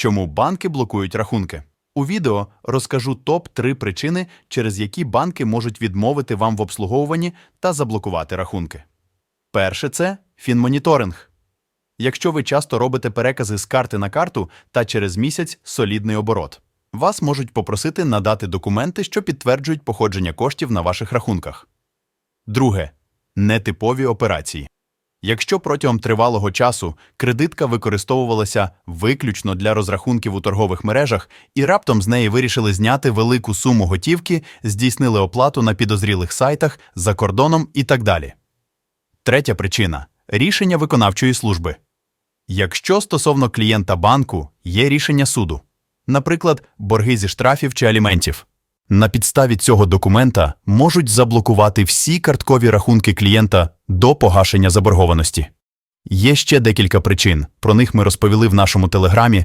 Чому банки блокують рахунки? У відео розкажу топ-3 причини, через які банки можуть відмовити вам в обслуговуванні та заблокувати рахунки. Перше це фінмоніторинг. Якщо ви часто робите перекази з карти на карту та через місяць солідний оборот, вас можуть попросити надати документи, що підтверджують походження коштів на ваших рахунках. Друге нетипові операції. Якщо протягом тривалого часу кредитка використовувалася виключно для розрахунків у торгових мережах і раптом з неї вирішили зняти велику суму готівки, здійснили оплату на підозрілих сайтах за кордоном і так далі. Третя причина рішення виконавчої служби. Якщо стосовно клієнта банку є рішення суду, наприклад, борги зі штрафів чи аліментів, на підставі цього документа можуть заблокувати всі карткові рахунки клієнта до погашення заборгованості. Є ще декілька причин, про них ми розповіли в нашому телеграмі,